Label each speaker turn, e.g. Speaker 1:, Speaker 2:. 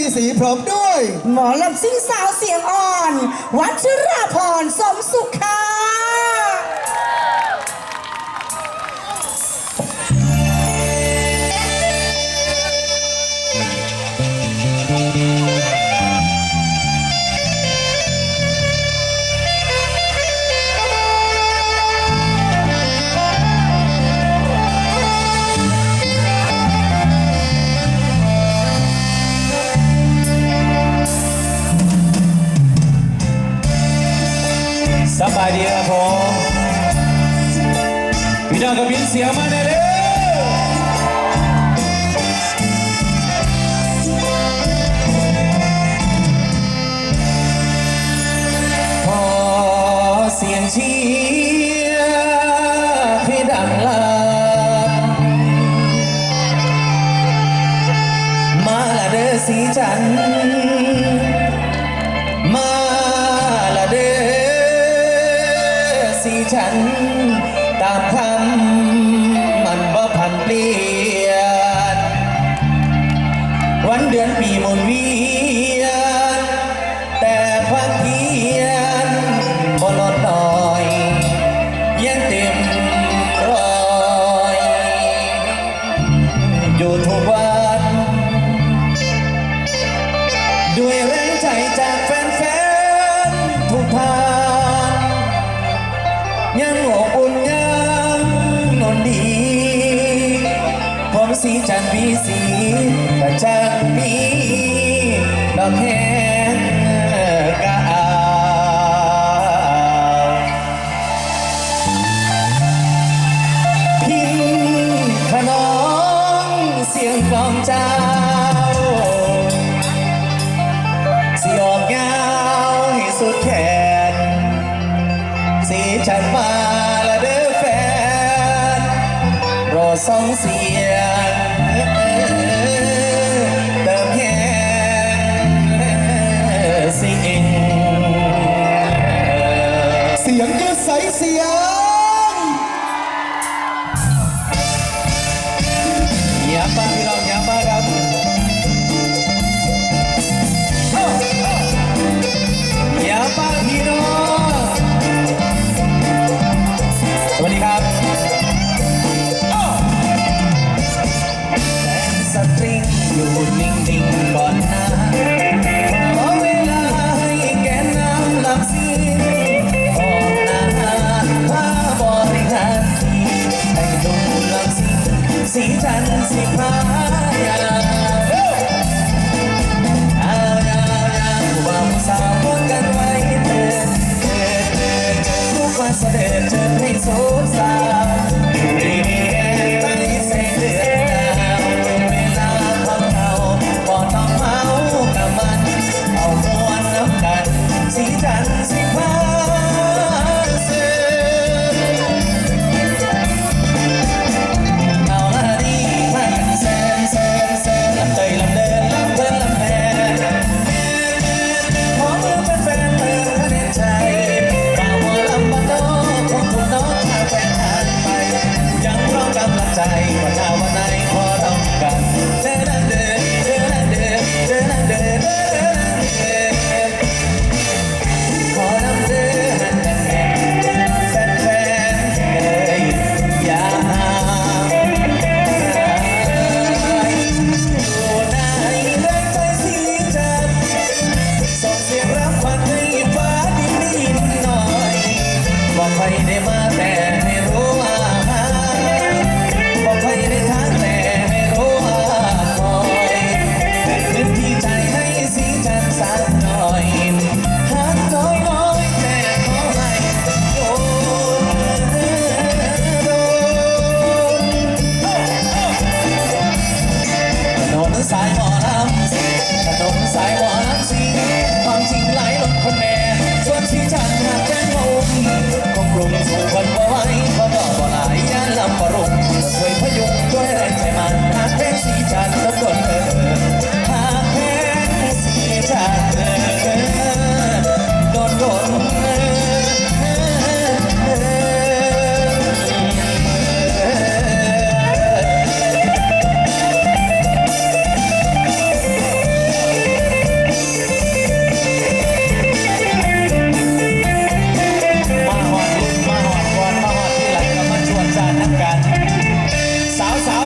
Speaker 1: ีสีพร้อมด้วย
Speaker 2: หมอลำซิ่งสาวเสียงอ่อน วัชราพรสมสุขค่ะ
Speaker 3: พี่น้องก็บินเสียงมาเลยพอเสียงเชียร์ให้ดังลั่นมาละเด้อสีจันทร์มาละเด้อสิฉัน ตามคำมันบ่พันเปลี่ยน วันเดือนปีหมุนเวียน แต่ความเพียรบ่ลดน้อย ยังเต็มรอย อยู่ทุกวัน ด้วยแรงใจจากแฟนๆทุกทานยังอบ นนดี ผมสีจันทร์วีสีกระจังมีดอกแห้งกะอาวพินขนองเสียงกลองเจ้าสีออกยาวให้สุดแขน สีฉันมา ส่องเสีย สีจันทร์สีฟ้ายาวเอายาวยาวบ่าวสาวกันไว้เถิดเถิดเถิดทุกวันเสด็จเจอให้สุดสด